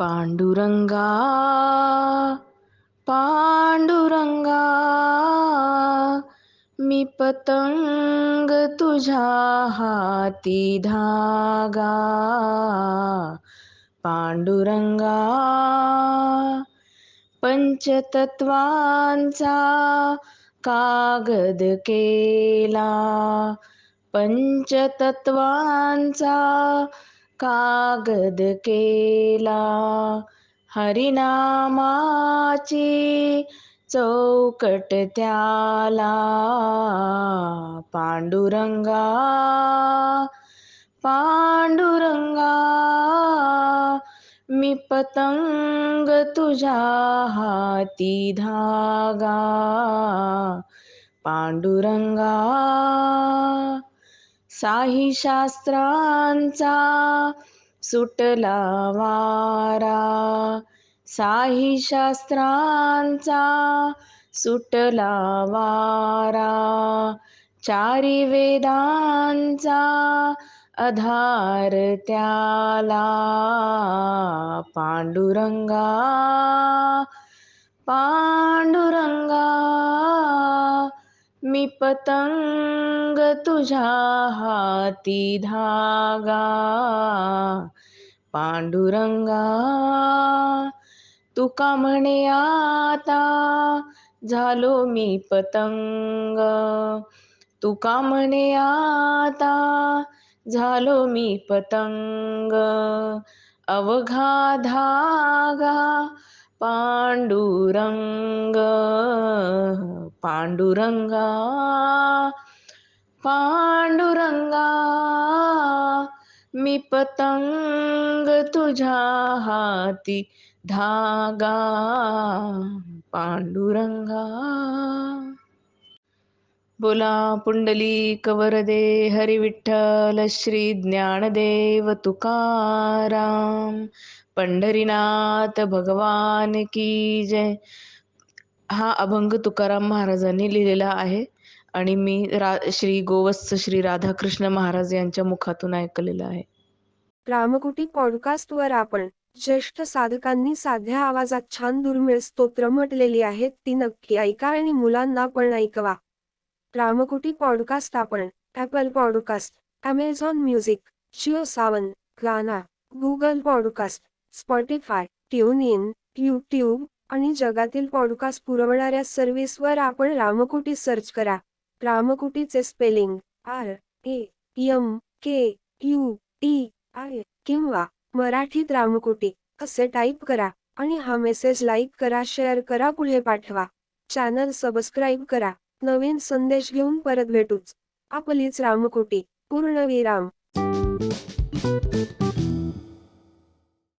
पांडुरंगा पांडुरंगा मी पतंग तुझ्या हाती धागा. पांडुरंगा पंचतत्वांचा कागद केला. पंचतत्वांचा कागद केला. हरिनामाची चौकट त्याला. पांडुरंगा पांडुरंगा मी पतंग तुझ्या हाती धागा. पांडुरंगा साही शास्त्रांचा सुटला वारा. साही शास्त्रांचा सुटला वारा. चारी वेदांचा आधार त्याला. पांडुरंगा पांडुरंगा मी पतंग तुझ्या हाती धागा. पांडुरंगा तुका म्हणे आता? झालो मी पतंग. तुका म्हणे आता? झालो मी पतंग. अवघा धागा पांडुरंग. पांडुरंगा पांडुरंगा मी पतंग तुझ्या हाती धागा. पांडुरंगा बोला पुंडली कवरदे हरिविठ्ठल श्री ज्ञानदेव तुकाराम. पंढरीनाथ भगवान की जय. हा अभंग तुकाराम महाराजांनी लिहिलेला आहे आणि मी रा श्री गोवत्स श्री राधाकृष्ण महाराज यांच्या मुखातून ऐकलेला आहे. रामकुटी पॉडकास्टवर आपण ज्येष्ठ साधकांनी साध्या आवाजात छान दुर्मिळ स्तोत्र म्हटलेली आहेत ती नक्की ऐका आणि मुलांना पण ऐकवा. रामकुटी पॉडकास्ट आपण Apple podcast Amazon music Jio Saavn Gaana Google podcast Spotify tune in YouTube आणि जगातील पॉडकास्ट पुरवणाऱ्या सर्व्हिसवर आपण रामकुटी सर्च करा. रामकुटीचे spelling R A M K U T I किंवा मराठीत रामकुटी असे टाईप करा आणि हा मेसेज लाईक करा शेअर करा पुढे पाठवा. चॅनल सबस्क्राईब करा. नवीन संदेश घेऊन परत भेटूच. आपलीच रामकुटी. पूर्णविराम